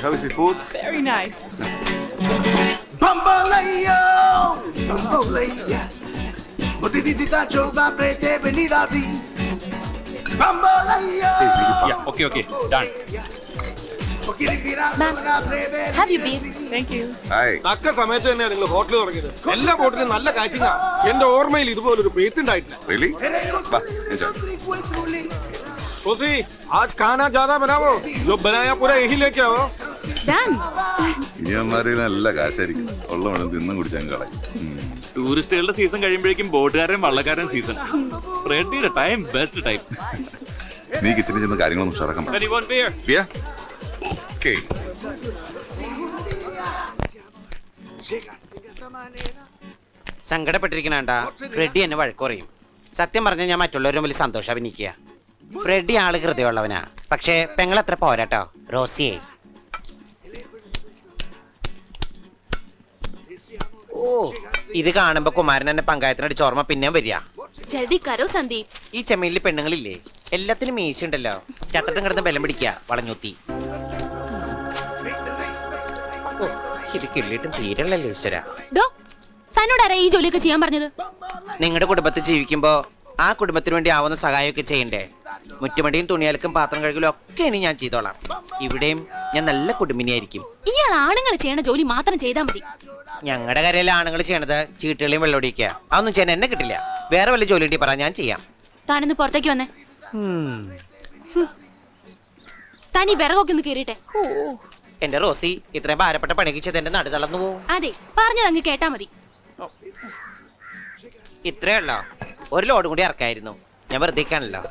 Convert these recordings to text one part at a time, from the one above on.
how is the food? Very nice. Bamboleo, bambolea. Potitita giova prete venida di. Bamboleo. Yeah, okay, okay, done. Ma'am, have you been? Thank you. Hi. തക്ക സമയത്ത് തന്നെയാണ് നിങ്ങൾ hotel തുടങ്ങിയത് എല്ലാ ഹോട്ടലും നല്ല കാച്ചിങ്ങ എന്റെ ഓർമ്മയിൽ ഇതുപോലൊരു പേത്തുണ്ടായിട്ടില്ല Really? Bah, enjoy. सोसी आज खाना ज्यादा बनाओ जो बनाया पूरा यही लेके आओ Done. ഇനിയന്മാര് നല്ല കാശായിരിക്കും ഉള്ള വേണം തിന്നും കുടിച്ചാൽ കളയും ഉം. ടൂറിസ്റ്റുകളുടെ സീസൺ കഴിയുമ്പോഴേക്കും ബോട്ടുകാരൻ വള്ളക്കാരൻ സീസൺ റെഡിയുടെ ടൈം ബെസ്റ്റ് ടൈം നീ കിച്ചണിൽ ചെന്ന് കാര്യങ്ങളൊന്നും ഉഷാറാക്കാൻ Anyone beer? ബിയ ഓക്കെ സങ്കടപ്പെട്ടിരിക്കണണ്ട ഫ്രെഡി എന്നെ വഴക്ക് പറയും സത്യം പറഞ്ഞാൽ ഞാൻ മറ്റുള്ളവരും വലിയ സന്തോഷം അഭിനയിക്കുക ഫ്രെഡി ആൾ ഹൃദയമുള്ളവനാ. പക്ഷേ പെങ്ങളത്ര പോരാട്ടോ. റോസിയെ. ഓ ഇത് കാണുമ്പോ കുമാരൻ എന്നെ പങ്കായത്തിനടിച്ച് ഓർമ്മ പിന്നെ വരിക. ജൽദി കരോ സന്ദീപ്? ഈ ചെമ്മീനിൽ പെണ്ണുങ്ങളില്ലേ? എല്ലാത്തിനും മീശുണ്ടല്ലോ ചട്ടത്തും കിടന്ന് ബലം പിടിക്കുക വളഞ്ഞൂത്തി. ഓ, ഇത് കിള്ളിയിട്ടും തീരല്ലല്ലോ ഈശ്വര. ഡോ ഈ ജോലിയൊക്കെ ചെയ്യാൻ പറഞ്ഞത്? നിങ്ങളുടെ കുടുംബത്തിൽ ജീവിക്കുമ്പോ ആ കുടുംബത്തിന് വേണ്ടി ആവുന്ന സഹായമൊക്കെ ചെയ്യണ്ടേ? മുറ്റുമടിയും തുണിയലക്കും പാത്രം കഴുകലും ഒക്കെ ഇനി ഞാൻ ചെയ്തോളാം. ഇവിടെയും ഞാൻ നല്ല കുടുംബിനിയായിരിക്കും. ഇയാൾ ആണുങ്ങൾ ചെയ്യണ ജോലി മാത്രം ചെയ്താൽ മതി. ഞങ്ങളുടെ കരയിലെ ആണുങ്ങൾ ചെയ്യണത് ചീട്ടുകളെയും വെള്ളമൊടിക്കുക അതൊന്നും ചെയ്യാൻ എന്നെ കിട്ടില്ല. വേറെ വല്ല ജോലി ഉണ്ടെങ്കിൽ പറ ഞാൻ ചെയ്യാം. താനൊന്ന് പുറത്തേക്ക് വന്നേ. തനി വിറകൊക്കെ ഒന്ന് കയറിട്ടെ എന്റെ റോസി ഇത്രയും ഭാരപ്പെട്ട പണിക്ക് ചെയ്ത് എന്റെ നടു തളർന്നു പോകും അതെ പറഞ്ഞത് അങ്ങ് കേട്ടാ മതി. ഇത്രേ ഉള്ളോ? ഒരു ലോഡ് കൂടി ഇറക്കായിരുന്നു. ഞാൻ വെറുതെ കാണല്ലോ.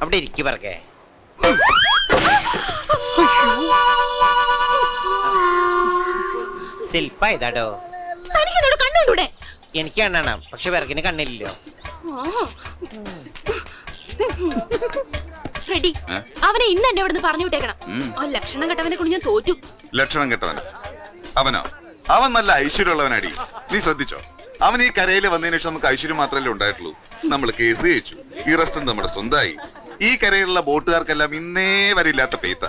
അവിടെ ഇരിക്കു പറക്കേ. ശില്പ ഇതാടോ എനിക്ക് കണ്ണാണ്. പക്ഷെ വിറകിന് കണ്ണില്ലല്ലോ റെഡി. അവനെ ഇന്ന് എന്നെ ഇവിടുന്ന് പറഞ്ഞു വിട്ടേക്കണം. ആ ലക്ഷണം കെട്ടവനെ കൊണ്ട് ഞാൻ തോറ്റു. ലക്ഷണം കെട്ടവൻ. അവനോ? അവൻ നല്ല ഐശ്വര്യമുള്ളവനടി. നീ ശ്രദ്ധിച്ചോ? അവൻ ഈ കരയിൽ വന്നതിന് ശേഷം നമുക്ക് ഐശ്വര്യം മാത്രമല്ലേ ഉണ്ടായിട്ടുള്ളൂ. നമ്മൾ കേസ് ജയിച്ചു. ഈ റെസ്റ്റോറന്റ് നമ്മുടെ സ്വന്തമായി. ഈ കരയിലുള്ള ബോട്ടുകാർക്കെല്ലാം ഇന്നേ വരെ ഇല്ലാത്ത പെയ്ത്ത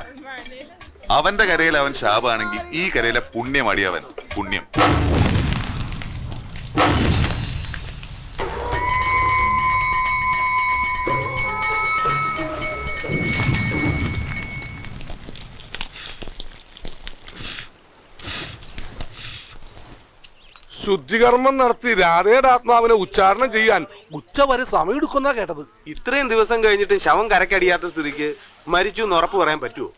അവന്റെ കരയിൽ അവൻ ശാപാണെങ്കിൽ ഈ കരയിലെ പുണ്യമടി അവൻ. പുണ്യം. ശുദ്ധികർമ്മം നടത്തി രാധയുടെ ആത്മാവിനെ ഉച്ചാരണം ചെയ്യാൻ ഉച്ച വരെ സമയമെടുക്കുന്ന കേട്ടത്. ഇത്രയും ദിവസം കഴിഞ്ഞിട്ട് ശവം കരക്കടിയാത്ത സ്ഥിതിക്ക് മരിച്ചു എന്ന് ഉറപ്പ് പറയാൻ പറ്റുമോ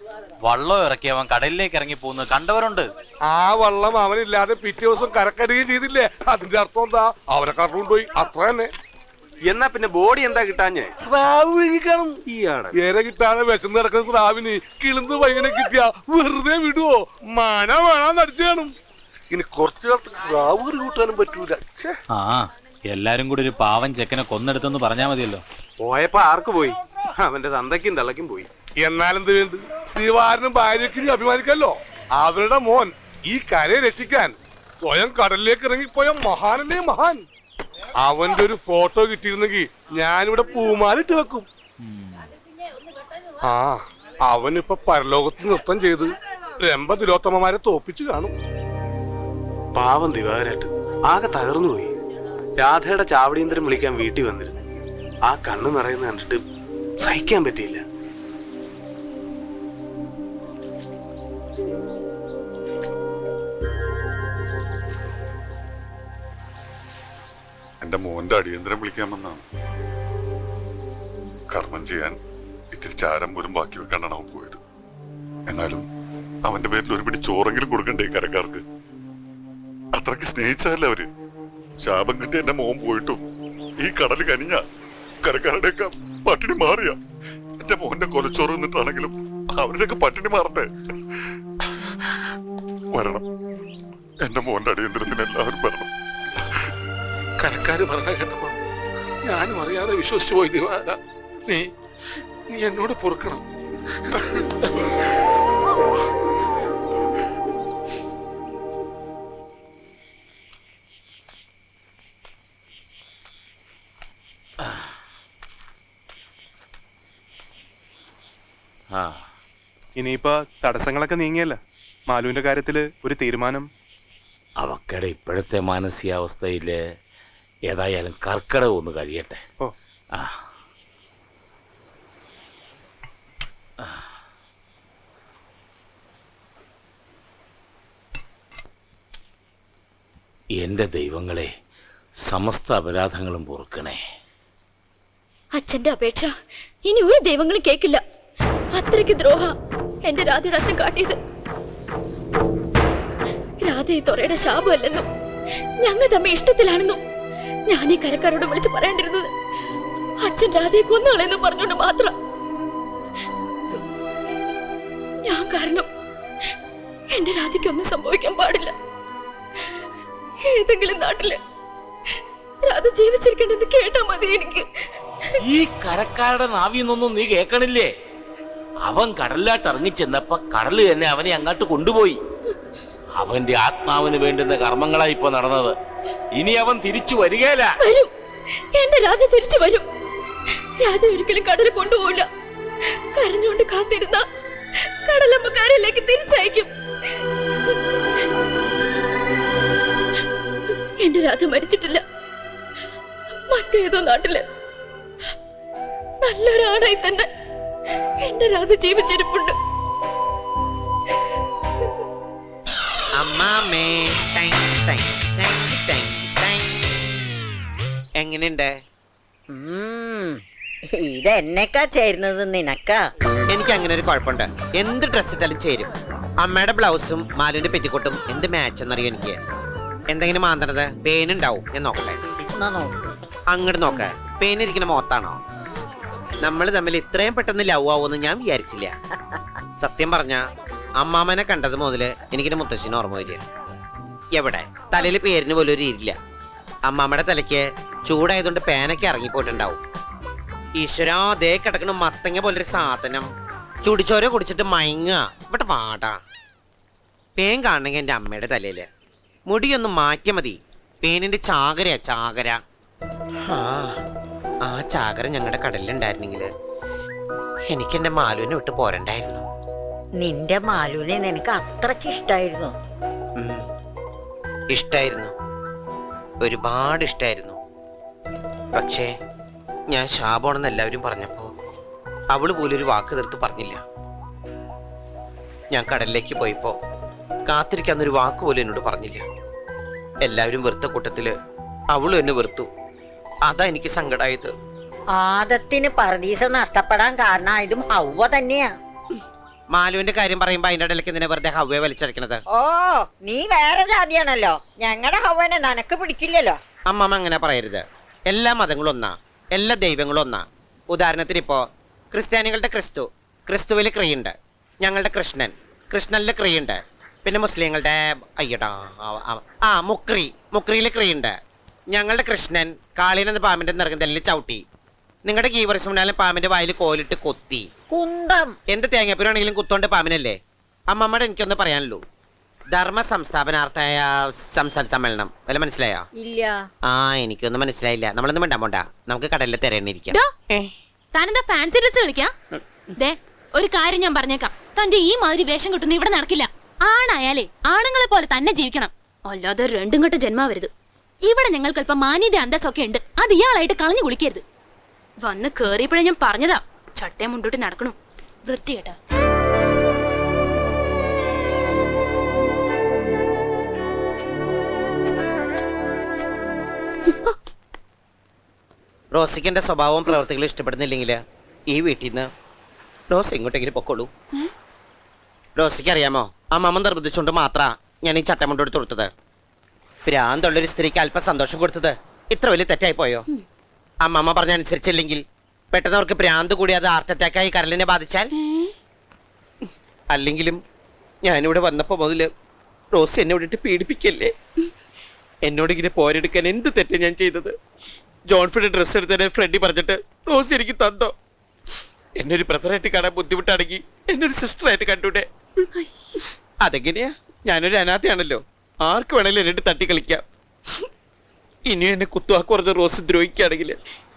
വള്ളം ഇറക്കിയവൻ കടലിലേക്ക് ഇറങ്ങി പോകുന്നത് കണ്ടവരുണ്ട്. ആ വള്ളം അവനില്ലാതെ പിറ്റേ ദിവസം കരക്കടിയും ചെയ്തില്ലേ? അതിന്റെ അർത്ഥം എന്താ? അവരെ കറണ്ടുപോയി അത്ര തന്നെ. എന്നാ പിന്നെ ബോഡി എന്താ കിട്ടാഞ്ഞേ? സ്രാവ് ഈയാണ് ഏറെ കിട്ടാതെ വിശന്ന് നടക്കുന്ന സ്രാവിന് കിളിന്ന് പയ്യനെ കിട്ടിയ വെറുതെ വിടുവോ? മന വേണം നടിച്ചു കാണും. ഇനി കുറച്ചു കാലത്തേക്ക് സ്രാവ് കറി കൂട്ടാനും പറ്റൂല. ഛേ. ആ എല്ലാരും കൂടി ഒരു പാവൻ ചെക്കനെ കൊന്നെടുത്തെന്ന് പറഞ്ഞാ മതിയല്ലോ. പോയപ്പോ ആർക്ക് പോയി? അവന്റെ തന്തയ്ക്കും തള്ളയ്ക്കും പോയി. എന്നാലും വേണ്ട ദിവാരനും ഭാര്യയ്ക്കും അഭിമാനിക്കല്ലോ. അവരുടെ മോൻ ഈ കരയെ രക്ഷിക്കാൻ സ്വയം കടലിലേക്ക് ഇറങ്ങിപ്പോയ മഹാനല്ലേ മഹാൻ? അവന്റെ ഒരു ഫോട്ടോ കിട്ടിയിരുന്നെങ്കിൽ ഞാനിവിടെ പൂമാലിട്ട് വെക്കും. ആ അവനിപ്പോ പരലോകത്ത് നൃത്തം ചെയ്ത് രമ്പ തിലോത്തമ്മമാരെ തോപ്പിച്ചു കാണും. പാവം ദിവാകരായിട്ട് ആകെ തകർന്നു പോയി. രാധയുടെ ചാവടിയന്തരം വിളിക്കാൻ വീട്ടിൽ വന്നിരുന്നു. ആ കണ്ണു നിറയുന്ന കണ്ടിട്ട് സഹിക്കാൻ പറ്റിയില്ല. എന്റെ മോന്റെ അടിയന്തരം വിളിക്കാമെന്നാണ് കർമ്മം ചെയ്യാൻ ഇത്തിരി ചാരം പോലും ബാക്കി വെക്കാണ്ടാണ് അവൻ പോയത്. എന്നാലും അവന്റെ പേരിൽ ഒരു പിടി ചോറെങ്കിലും കൊടുക്കണ്ടേ കരക്കാർക്ക്? അത്രയ്ക്ക് സ്നേഹിച്ചതല്ല അവർ? ശാപം കിട്ടി എന്റെ മോൻ പോയിട്ടും ഈ കടൽ കനിഞ്ഞ കരക്കാരുടെയൊക്കെ പട്ടിണി മാറിയ. എന്റെ മോന്റെ കൊലച്ചോറ് നിന്നിട്ടാണെങ്കിലും അവരുടെയൊക്കെ പട്ടിണി മാറട്ടെ. വരണം. എന്റെ മോന്റെ അടിയന്തരത്തിന് എല്ലാവരും വരണം. കരക്കാര് പറഞ്ഞ കേട്ടപ്പോ ഞാനും അറിയാതെ വിശ്വസിച്ചു പോയി ദിവാര. നീ നീ എന്നോട് പൊറുക്കണം. ആ. ഇനിയിപ്പോ തടസ്സങ്ങളൊക്കെ നീങ്ങിയല്ല? മാലുവിന്റെ കാര്യത്തിൽ ഒരു തീരുമാനം. അവക്കടെ ഇപ്പോഴത്തെ മാനസികാവസ്ഥയിൽ ഏതായാലും കർക്കിടകം ഒന്ന് കഴിയട്ടെ. ഓ. ആ. എന്റെ ദൈവങ്ങളെ സമസ്ത അപരാധങ്ങളും പൊറുക്കണേ. അച്ഛന്റെ അപേക്ഷ ഇനി ഒരു ദൈവങ്ങളും കേക്കില്ല. അത്രയ്ക്ക് ദ്രോഹ. എന്റെ രാധയുടെ അച്ഛൻ കാട്ടിയത്. രാധ ഈ തൊറയുടെ ശാപമല്ലെന്നും ഞങ്ങൾ തമ്മിൽ ഇഷ്ടത്തിലാണെന്നും ഞാൻ ഈ കരക്കാരോട് വിളിച്ച് പറയേണ്ടിരുന്നത്. അച്ഛൻ രാധയെ കൊന്നുകളെന്ന് പറഞ്ഞുകൊണ്ട് മാത്രം. ഞാൻ കാരണം എന്റെ രാധയ്ക്കൊന്നും സംഭവിക്കാൻ പാടില്ല. ഏതെങ്കിലും നാട്ടിൽ രാധ ജീവിച്ചിരിക്കണ്ടെന്ന് കേട്ടാ മതി എനിക്ക്. ഈ കരക്കാരുടെ നാവിന്നൊന്നും നീ കേൾക്കണില്ലേ? അവൻ കടലിലോട്ട് ഇറങ്ങിച്ചെന്നപ്പോ കടൽ തന്നെ അവനെ അങ്ങോട്ട് കൊണ്ടുപോയി. അവന്റെ ആത്മാവിന് വേണ്ടുന്ന കർമ്മങ്ങളായി ഇപ്പൊ നടന്നത്. ഇനി അവൻ തിരിച്ചു വരികയില്ല വരും. എന്റെ രാധ തിരിച്ചു വരും. കൊണ്ടുപോകില്ല കരഞ്ഞുകൊണ്ട് കടലമ്മ കരയിലേക്ക് എന്റെ രാധ മരിച്ചിട്ടില്ല. മറ്റേതോ നാട്ടിൽ നല്ലൊരാണായി തന്നെ. എന്റെ രാധ ജീവിച്ചിരിപ്പുണ്ട്. അമ്മാമേ ടൈ, ടൈ, ടൈ, ടൈ, ടൈ. എങ്ങനെയുണ്ട്? ഇത് ഇതെന്നെക്കാ ചേരുന്നത് നിനക്കാ? എനിക്ക് അങ്ങനെ ഒരു കുഴപ്പമുണ്ട്. എന്ത് ഡ്രസ് ഇട്ടാലും ചേരും. അമ്മയുടെ ബ്ലൗസും മാലുവിന്റെ പെറ്റിക്കോട്ടും എന്ത് മാച്ച് എന്നറിയോ എനിക്ക്? എന്തെങ്കിലും മാന്തണത് പേനുണ്ടാവും. ഞാൻ നോക്കട്ടെ. അങ്ങോട്ട് നോക്ക. പേനിരിക്കുന്ന മോത്താണോ നമ്മൾ തമ്മിൽ ഇത്രയും പെട്ടെന്ന് ലവ് ആവുമെന്ന് ഞാൻ വിചാരിച്ചില്ല. സത്യം പറഞ്ഞ അമ്മാമനെ കണ്ടത് മുതൽ എനിക്കിന്റെ മുത്തശ്ശിന് ഓർമ്മ വരിക. എവിടെ? തലയിൽ പേരിന് പോലും ഒരു ഇരില്ല അമ്മാമ്മയുടെ തലയ്ക്ക് ചൂടായതുകൊണ്ട് പേനൊക്കെ ഇറങ്ങിപ്പോയിട്ടുണ്ടാവും. ഈശ്വരാ അതേ കിടക്കണ മത്തങ്ങ പോലൊരു സാധനം. ചുടിച്ചോരോ കുടിച്ചിട്ട് മയങ്ങുക. ഇവിടെ പാടാ പേൻ കാണണമെങ്കിൽ എന്റെ അമ്മയുടെ തലയിൽ. മുടിയൊന്ന് മാറ്റിയ മതി. പേനിന്റെ ചാകരയാ ചാകര. ആ, ആ ചാകര ഞങ്ങളുടെ കടലിലുണ്ടായിരുന്നെങ്കിൽ എനിക്ക് എന്റെ മാലുവിനെ വിട്ട് പോരണ്ടായിരുന്നു. നിന്റെ മാലുവിനെ നിനക്ക് അത്രയ്ക്ക് ഇഷ്ടായിരുന്നു? ഇഷ്ടായിരുന്നു. ഒരുപാട് ഇഷ്ടായിരുന്നു. പക്ഷേ ഞാൻ ശാപമാണെന്ന് എല്ലാവരും പറഞ്ഞപ്പോ അവൾ പോലും ഒരു വാക്ക് തീർത്ത് പറഞ്ഞില്ല. ഞാൻ കടലിലേക്ക് പോയപ്പോ കാത്തിരിക്കാന്നൊരു വാക്ക് പോലും എന്നോട് പറഞ്ഞില്ല. എല്ലാവരും വെറുത്ത കൂട്ടത്തിൽ അവളും എന്നെ വെറുത്തു. അതാ എനിക്ക് സങ്കടായത്. ആദത്തിന് പർദീസ നഷ്ടപ്പെടാൻ കാരണം ഇതും ഹവ തന്നെയാ. മാലുവിന്റെ കാര്യം പറയുമ്പോ അതിന്റെ ഇടയിലേക്ക് നിന്നെ വെറുതെ ഹവ്വയെ വലിച്ചടക്കണത്. ഓ നീ വേറെ ജാതിയാണല്ലോ. ഞങ്ങളുടെ ഹവ്വനെ നനക്ക് പിടിക്കില്ലല്ലോ. അമ്മമ്മ അങ്ങനെ പറയരുത്. എല്ലാ മതങ്ങളും ഒന്നാ. എല്ലാ ദൈവങ്ങളും ഒന്നാ. ഉദാഹരണത്തിന് ഇപ്പോ ക്രിസ്ത്യാനികളുടെ ക്രിസ്തു. ക്രിസ്തുവിൽ ക്രിയുണ്ട്. ഞങ്ങളുടെ കൃഷ്ണൻ. കൃഷ്ണനിൽ ക്രിയുണ്ട്. പിന്നെ മുസ്ലിങ്ങളുടെ അയ്യടാ ആ- മുക്രി. മുക്രിയിൽ ക്രിയുണ്ട്. ഞങ്ങളുടെ കൃഷ്ണൻ കാളീനെന്ന പാമ്പിന്റെ നിറകുന്നതിൽ ചവിട്ടി. നിങ്ങളുടെ ഗീവർസുനാലും പാമ്പിന്റെ വായിൽ കോലിട്ട് കൊത്തി. കുന്തം. എന്റെ തേങ്ങാപ്പൂരാണെങ്കിലും കുത്തോണ്ട് പാമ്പിനല്ലേ? അമ്മമ്മയുടെ എനിക്കൊന്ന് പറയാനുള്ളൂ. ധർമ്മ സംസ്ഥാപനാർത്ഥായ സംസ്ഥാന സമ്മേളനം. വല്ല മനസ്സിലായോ? ഇല്ല. ആ എനിക്കൊന്നും മനസ്സിലായില്ല. നമ്മളൊന്നും വേണ്ട പോണ്ട. നമുക്ക് കടലിൽ തിരയണിരിക്കാം ഡോ, താനെന്താ ഫാൻസി ഡ്രസ് കളിക്കാ? ദേ ഒരു കാര്യം ഞാൻ പറഞ്ഞേക്കാം. തന്റെ ഈ മാതിരി വേഷം കിട്ടുന്ന ഇവിടെ നടക്കില്ല. ആണായാലേ ആണുങ്ങളെ പോലെ തന്നെ ജീവിക്കണം. അല്ലാതെ രണ്ടും കെട്ട ജന്മാവരുത്. ഇവിടെ ഞങ്ങൾക്ക് അല്പം മാന്യത അന്തസ്സൊക്കെ ഉണ്ട്. അത് ഇയാളായിട്ട് കളഞ്ഞു കുളിക്കരുത്. വന്ന് കേറിയപ്പോഴേ ഞാൻ പറഞ്ഞതാ ചട്ടയം മുണ്ടോട്ട് നടക്കണു. വൃത്തികേട്ടാ റോസിക്ക് എന്റെ സ്വഭാവവും പ്രവർത്തികളും ഇഷ്ടപ്പെടുന്നില്ലെങ്കിൽ ഈ വീട്ടിൽ നിന്ന് റോസ് എങ്ങോട്ടെങ്കിലും പൊക്കോളൂ. റോസിക്ക് അറിയാമോ ആ അമ്മമ്മ നിർബന്ധിച്ചുകൊണ്ട് മാത്ര ഞാൻ ഈ ചട്ടം കൊണ്ടെടുത്ത് കൊടുത്തത് ഭ്രാന്തുള്ളൊരു സ്ത്രീക്ക് അല്പം സന്തോഷം കൊടുത്തത് ഇത്ര വലിയ തെറ്റായി പോയോ? അമ്മമ്മ പറഞ്ഞ അനുസരിച്ചില്ലെങ്കിൽ പെട്ടെന്ന് അവർക്ക് ഭ്രാന്ത് കൂടി അത് ഹാർട്ട് അറ്റാക്കായി കരലിനെ ബാധിച്ചാൽ? അല്ലെങ്കിലും ഞാനിവിടെ വന്നപ്പോ മുതൽ റോസ് എന്നെ വിടിട്ട് പീഡിപ്പിക്കല്ലേ? എന്നോട് ഇങ്ങനെ പോരെടുക്കാൻ എന്ത് തെറ്റ് ഞാൻ ചെയ്തത്? ജോൺഫിയുടെ ഡ്രസ്സ് എടുത്തതിനെ ഫ്രണ്ടി പറഞ്ഞിട്ട് റോസ് എനിക്ക് തന്നോ? എന്നെ ഒരു ബ്രദറായിട്ട് കാണാൻ ബുദ്ധിമുട്ടാണെങ്കിൽ എന്നെ ഒരു സിസ്റ്ററായിട്ട് കണ്ടൂടെ അതെങ്ങനെയാ? ഞാനൊരു അനാഥയാണല്ലോ. ആർക്ക് വേണേലും എന്നിട്ട് തട്ടി കളിക്കാം. ഇനി എന്നെ കുത്തുവാക്ക് കുറഞ്ഞ റോസ് ദ്രോഹിക്കുകയാണെങ്കിൽ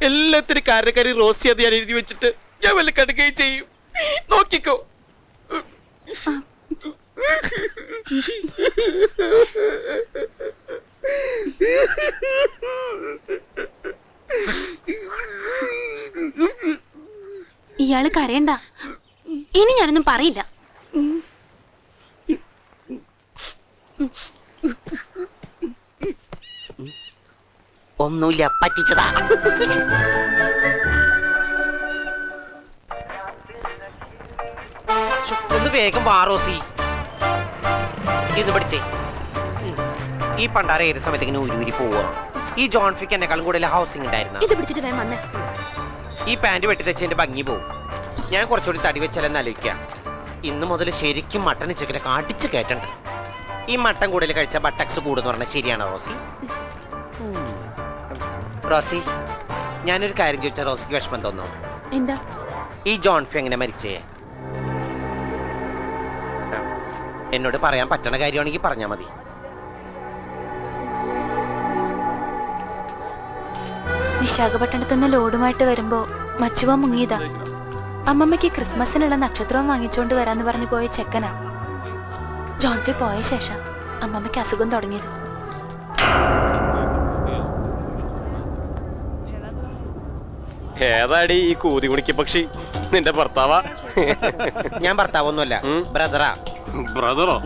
എല്ലാത്തിനും കാരണക്കാരി റോസ് അത് ഞാൻ എഴുതി വെച്ചിട്ട് ഞാൻ വല്ല കടുകയും ചെയ്യും. നോക്കിക്കോ. ഇയാൾ കരയണ്ട. ഇനി ഞാനൊന്നും പറയില്ല. ഒന്നുമില്ല പറ്റിച്ചതാ. ഒന്ന് വേഗം വാറോസി ഇത് പഠിച്ചേ. ഈ പണ്ടാര ഏത് സമയത്ത് ഇങ്ങനെ ഉരുവിരി പോവുക ഈ ജോൺ ഫിക്ക് എന്നെക്കാളും കൂടുതൽ ഹൗസിംഗ് ഉണ്ടായിരുന്ന? ഇത് പിടിച്ചിട്ട് വേഗം വന്നേ. ഈ പാന്റ് വെട്ടി തെച്ചതിന്റെ ഭംഗി പോവും. ഞാൻ കുറച്ചുകൂടി തടി വെച്ചാലെന്ന് ആലോചിക്കാം. ഇന്ന് മുതൽ ശരിക്കും മട്ടൻ ചിക്കനൊക്കെ അടിച്ചു കയറ്റണ്ട്? ഈ മട്ടൻ കൂടുതൽ കഴിച്ച ബട്ടക്സ് കൂടുന്ന് പറഞ്ഞാൽ ശരിയാണോ റോസി? റോസി ഞാനൊരു കാര്യം ചോദിച്ചാൽ റോസിക്ക് വിഷമം തോന്നുന്നു. എന്താ? ഈ ജോൺഫി എങ്ങനെ മരിച്ചേ? എന്നോട് പറയാൻ പറ്റണ കാര്യമാണെങ്കിൽ പറഞ്ഞാൽ മതി. വിശാഖപട്ടണത്ത് നിന്ന് ലോഡുമായിട്ട് വരുമ്പോ മച്ചുവ മുങ്ങിയതാ. അമ്മമ്മയ്ക്ക് ക്രിസ്മസിനുള്ള നക്ഷത്രവും വാങ്ങിച്ചുകൊണ്ട് വരാന്ന് പറഞ്ഞു പോയ ചെക്കനാ. ജോൺഫി പോയ ശേഷം അമ്മമ്മയ്ക്ക് അസുഖം തുടങ്ങിയത് ഏതാടി ഈ കൂതി കുണിക്ക് പക്ഷി? നിന്റെ ഭർത്താവാ? ഞാൻ ഭർത്താവൊന്നുമല്ല. ബ്രദറാ. ബ്രദറോ.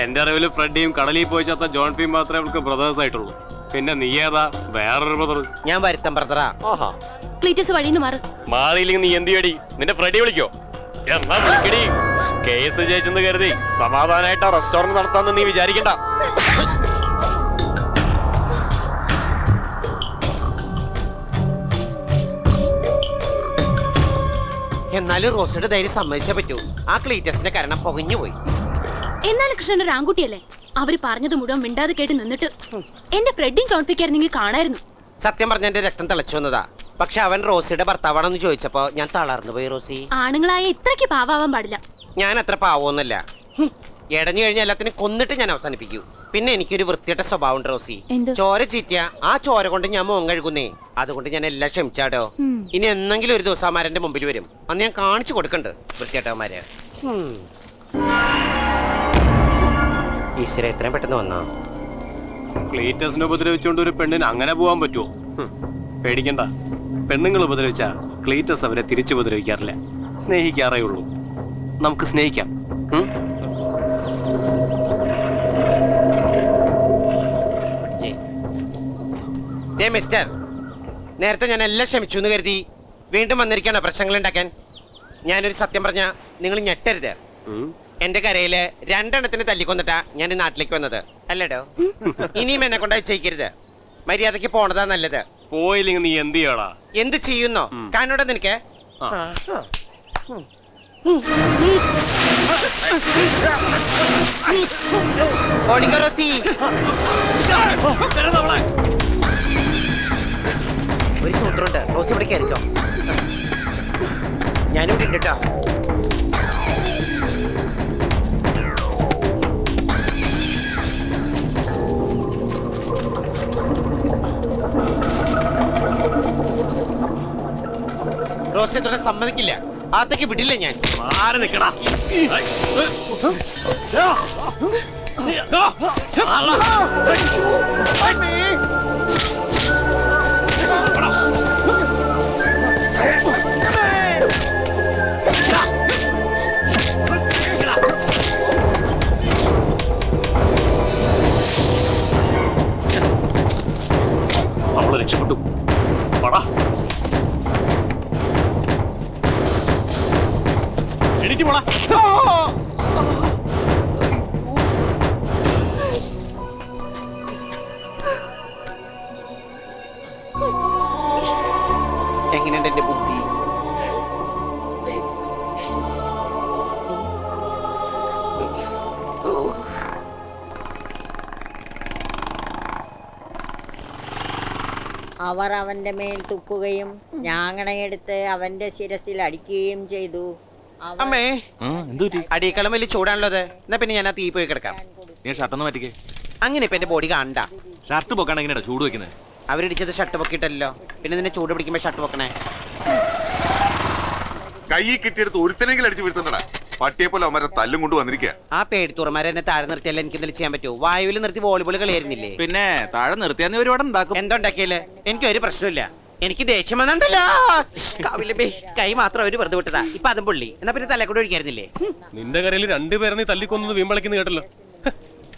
എന്റെ അറിവിൽ ഫ്രെഡിയും കടലിൽ പോയി ചത്ത ജോൺ ഫീം മാത്രമേ അവൾക്ക് ബ്രദേഴ്സ് ആയിട്ടുള്ളൂ. പിന്നെ നീ ഏതാ? വേറൊരു ബ്രദർ ഞാൻ വരുത്തം ബ്രദറാ. ക്ലീറ്റസ് വഴിന്ന് മാറ്. മാറിയില്ലെങ്കിൽ നീ എന്ത് ചെയ്യടി? നിന്റെ ഫ്രെഡി വിളിക്കോ? എന്നാ വിളിക്കടി? കേസ് ജയിച്ചെന്ന് കരുതി സമാധാനായിട്ട് റെസ്റ്റോറന്റ് നടത്താന്ന് നീ വിചാരിക്കണ്ട. എന്നാലും റോസയുടെ ധൈര്യം സമ്മതിച്ചേ പറ്റൂ. ആ ക്ലീറ്റസിന്റെ കരണം പൊകഞ്ഞു പോയി. എന്നാലും കൃഷ്ണൻ ഒരു ആൺകുട്ടിയല്ലേ? അവർ പറഞ്ഞത് മുഴുവൻ മിണ്ടാതെ കേട്ട് നിന്നിട്ട് എന്റെ ഫ്രെഡിൻ ചോൺഫിക്കായിരുന്നെങ്കിൽ കാണായിരുന്നു. സത്യം പറഞ്ഞ എന്റെ രക്തം തിളച്ചു വന്നതാ. പക്ഷെ അവൻ റോസിയുടെ ഭർത്താവാണെന്ന് ചോദിച്ചപ്പോ ഞാൻ തളർന്നു പോയി റോസി. ആണുങ്ങളായ ഇത്രയ്ക്ക് പാവാവാൻ പാടില്ല. ഞാൻ അത്ര പാവോന്നല്ല ഇടഞ്ഞു എടഞ്ഞു കഴിഞ്ഞാൽ എല്ലാത്തിനും കൊന്നിട്ട് ഞാൻ അവസാനിപ്പിക്കൂ. പിന്നെ എനിക്കൊരു വൃത്തിയുടെ സ്വഭാവം ഉണ്ട് റോസി ചോര ചീറ്റിയ ആ ചോര കൊണ്ട് ഞാൻ മോൻ കഴുകുന്നേ. അതുകൊണ്ട് ഞാൻ എല്ലാം ക്ഷമിച്ചാടോ. ഇനി എന്നെങ്കിലും ഒരു ദിവസം അമാരന്റെ മുമ്പിൽ വരും. അന്ന് ഞാൻ കാണിച്ചു കൊടുക്കണ്ട് വൃത്തിയേട്ടവന്മാര് ഈശ്വര എത്രയും പെട്ടെന്ന് വന്നോ? ക്ലീറ്റസിനെ ഉപദ്രവിച്ചുകൊണ്ട് ഒരു പെണ്ണിന് അങ്ങനെ പോവാൻ പറ്റുമോ പേടിക്കണ്ട. പെണ്ണുങ്ങൾ ഉപദ്രവിച്ച ക്ലീറ്റസ് അവരെ തിരിച്ചു ഉപദ്രവിക്കാറില്ല. സ്നേഹിക്കാറേ ഉള്ളൂ നമുക്ക് സ്നേഹിക്കാം. ദേ മിസ്റ്റർ. നേരത്തെ ഞാൻ എല്ലാം ക്ഷമിച്ചു എന്ന് കരുതി വീണ്ടും വന്നിരിക്കാണ് പ്രശ്നങ്ങൾ ഉണ്ടാക്കാൻ. ഞാനൊരു സത്യം പറഞ്ഞ നിങ്ങൾ ഞെട്ടരുത്. എന്റെ കരയിൽ രണ്ടെണ്ണത്തിന് തല്ലിക്കൊന്നിട്ടാ ഞാൻ ഈ നാട്ടിലേക്ക് വന്നത്. അല്ലേടോ? ഇനിയും എന്നെ കൊണ്ടായി ചെയ്യിക്കരുത്. മര്യാദയ്ക്ക് പോണതാ നല്ലത്. പോയില്ലെങ്കിൽ നീ എന്ത് ചെയ്യടാ? എന്ത് ചെയ്യുന്നോ? കാനോടെ നിനക്ക്? ആ. ഓടിക്കോ റോസി. ഒരു സൂത്രമുണ്ട്. റോസി ഇവിടെ കയറിക്കോ. ഞാനിവിടെ ഉണ്ട് കേട്ടോ റോസി തുടരെ സമ്മതിക്കില്ല ആത്തേക്ക് വിടില്ല ഞാൻ മാറി നിക്കടാ അവൾ എണീറ്റ് പോടാ എങ്ങനെയുണ്ട് എന്റെ ബുദ്ധി? അവർ അവന്റെ മേൽ തുപ്പുകയും ഞാങ്ങണയെടുത്ത് അവന്റെ ശിരസിൽ അടിക്കുകയും ചെയ്തു. അമ്മേ. എന്തുപറ്റി അടിയേക്കാളും വലിയ ചൂടാണല്ലോ അത്. എന്നാ പിന്നെ ഞാൻ ആ തീ പോയി കിടക്കാം. നീ ഷർട്ടൊന്നും പറ്റിക്കേ അങ്ങനെ ഇപ്പൊ എന്റെ ബോഡി കാണണ്ട ഷർട്ട് പൊക്കാണ് എങ്ങനെയാ ചൂട് വെക്കുന്നത് അവരിടിച്ചത് ഷർട്ട് പൊക്കിയിട്ടല്ലോ. പിന്നെ നിന്നെ ചൂട് പിടിക്കുമ്പോ ഷർട്ട് പൊക്കണേ. കൈ കിട്ടിയെടുത്ത് ഒരുത്തനെങ്കിലും അടിച്ചു വീഴ്ത്തുന്നടാ. പട്ടിയെ പോലെ അവന്മാരെ തല്ലും കൊണ്ട് വന്നിരിക്കുക ആ പേടിത്തുറമാരെ എന്നെ താഴെ നിർത്തിയല്ല എനിക്ക് എന്തെങ്കിലും ചെയ്യാൻ പറ്റുമോ വായുവിൽ നിർത്തി വോളിബോൾ കളിയായിരുന്നില്ലേ? പിന്നെ താഴെ നിർത്തിയാൽ ഒരുപാട് ഉണ്ടാക്കും. എന്തുണ്ടാക്കിയല്ലേ എനിക്ക് ഒരു പ്രശ്നമില്ല എനിക്ക് ദേഷ്യം വന്നിട്ടല്ലോ. കാവിലെ കൈ മാത്രം അവർ വെറുതെ വിട്ടതാ. ഇപ്പൊ അതും പുള്ളി. എന്നാ പിന്നെ തലക്കൂടെ ഒഴിക്കായിരുന്നില്ലേ? നിന്റെ കരയിൽ രണ്ടുപേരെ നീ തല്ലിക്കൊന്നത് വീമ്പളിക്കുന്നു കേട്ടല്ലോ.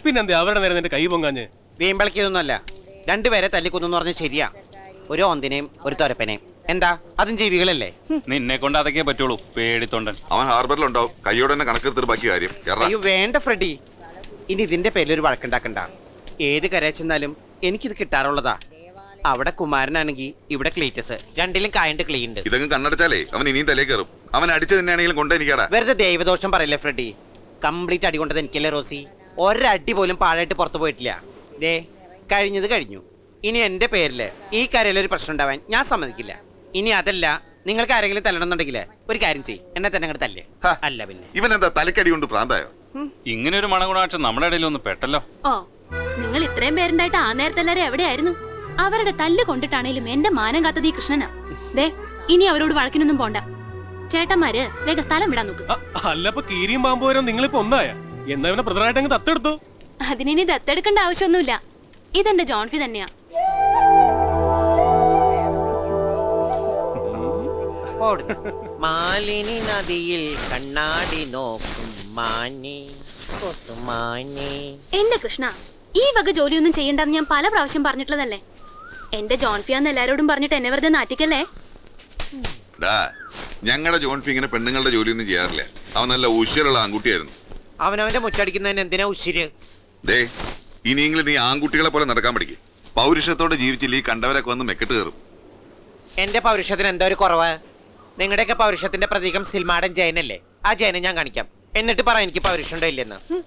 പിന്നെന്താ അവരുടെ നേരെ നിന്റെ കൈ പൊങ്ങാഞ്ഞ്? വീമ്പളിക്കൊന്നുമല്ല രണ്ടുപേരെ തല്ലിക്കൊന്നു പറഞ്ഞ ശരിയാ. ഒരു ഓന്തിനെയും ഒരു തൊരപ്പനെയും. എന്താ? അതും ജീവികളല്ലേ? നിന്നെ കൊണ്ട് അതൊക്കെ പറ്റുള്ളൂ പേടിത്തൊണ്ടൻ. അവൻ ഹാർബറിലുണ്ടാവും കൈയോടെ തന്നെ കണക്കെടുത്തിട്ട് ബാക്കി കാര്യം അയ്യോ വേണ്ട ഫ്രെഡി. ഇനി ഇതിന്റെ പേരിൽ ഒരു വഴക്കുണ്ടാക്കണ്ട. ഏത് കരയിൽ ചെന്നാലും എനിക്കിത് കിട്ടാറുള്ളതാ. അവിടെ കുമാരനാണെങ്കിൽ ഇവിടെ ക്ലീറ്റസ് രണ്ടിലും കായണ്ട് ക്ലീൻ ഉണ്ട്. ഇതങ്ങ് കണ്ണടച്ചാലേ അവൻ ഇനിയും തലേ കയറും. അവൻ അടിച്ചു തന്നെയാണെങ്കിലും കൊണ്ടെനിക്കാടാ വെറുതെ ദൈവദോഷം പറയല്ലേ ഫ്രെഡി? കംപ്ലീറ്റ് അടി കൊണ്ടത് എനിക്കല്ലേ റോസി? ഒരടി പോലും പാഴായിട്ട് പുറത്തു പോയിട്ടില്ല. ദേ കഴിഞ്ഞത് കഴിഞ്ഞു. ഇനി എന്റെ പേരിൽ ഈ കാര്യത്തിൽ ഒരു പ്രശ്നം ഉണ്ടാവാൻ ഞാൻ സമ്മതിക്കില്ല. ഇനി അതല്ല നിങ്ങൾക്ക് ആരെങ്കിലും തല്ലണമെന്നുണ്ടെങ്കിൽ ഒരു കാര്യം ചെയ്യും. എന്നെ തന്നെ അങ്ങോട്ട് തല്ലേ. അല്ല പിന്നെ. ഇവൻ എന്താ തലക്കടി കൊണ്ട് പ്രാന്തായോ? ഇങ്ങനെ ഒരു മണഗുണാക്ഷം നമ്മുടെ ഇടയിൽ ഒന്ന് പെട്ടല്ലോ. ഓ നിങ്ങൾ ഇത്രയും പേരുണ്ടായിട്ട് ആ നേരത്തെ എല്ലാരും എവിടെയായിരുന്നു? അവരുടെ തല്ല് കൊണ്ടിട്ടാണേലും എന്റെ മാനം കാത്തത് ഈ കൃഷ്ണനാ. ദേ ഇനി അവരോട് വഴക്കിനൊന്നും പോണ്ട. ചേട്ടന്മാര് വേഗം സ്ഥലം വിടാൻ നോക്ക്. അ- അല്ല അപ്പൊ കീരിയും പാമ്പോരും നിങ്ങളിപ്പോ ഒന്നായ? എന്നാ ഇവനെ അങ്ങ് തത്തെടുത്തു? അതിനി ദത്തെടുക്കേണ്ട ആവശ്യമൊന്നുമില്ല. ഇതെന്റെ ജോൺഫി തന്നെയാ. മാലിനി നദിയിൽ കണ്ണാടി നോക്കും മാനി എന്റെ കൃഷ്ണ ഈ വക ജോലിയൊന്നും ചെയ്യണ്ടെന്ന് ഞാൻ പല പ്രാവശ്യം പറഞ്ഞിട്ടുള്ളതല്ലേ? എന്റെ ജോൺഫിയാന്ന് എല്ലാരോടും പറഞ്ഞിട്ട് എന്നെ വെറുതെ നാറ്റിക്കല്ലേ? ഡാ ഞങ്ങളുടെ ജോൺഫി ഇങ്ങനെ പെണ്ണുങ്ങളുടെ ജോലിയൊന്നും ചെയ്യാറില്ല. അവൻ നല്ല ഉശിരുള്ള ആൺകുട്ടിയായിരുന്നു. അവനവന്റെ മുച്ചടിക്കുന്നതിന് എന്തിനാ ഉശിര്? ദേ ഇനിയെങ്കിലും നീ ആൺകുട്ടികളെ പോലെ നടക്കാൻ പഠിക്കും. പൗരുഷത്തോടെ ജീവിച്ചില്ല ഈ കണ്ടവരൊക്കെ വന്ന് മെക്കെട്ട് കയറും. എന്റെ പൗരുഷത്തിന് എന്താ ഒരു കുറവ്? നിങ്ങളുടെയൊക്കെ പൗരുഷത്തിന്റെ പ്രതീകം സിൽമാടൻ ജയനല്ലേ? ആ ജയനെ ഞാൻ കാണിക്കാം. എന്നിട്ട് പറ എനിക്ക് പൗരുഷമുണ്ടോ ഇല്ലെന്ന്. ഹും.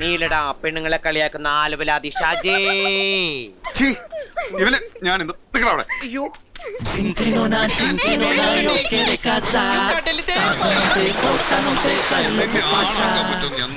നീലടാ പെണ്ണുങ്ങളെ കളിയാക്കുന്ന ആലുവലാതി ഷാജേ. ഛീ, ഇവനെ ഞാൻ ഇന്ന് നിങ്ങളവിടെ. അയ്യോ. നിന്നെ ആണാക്കാൻ പറ്റും ഞാൻ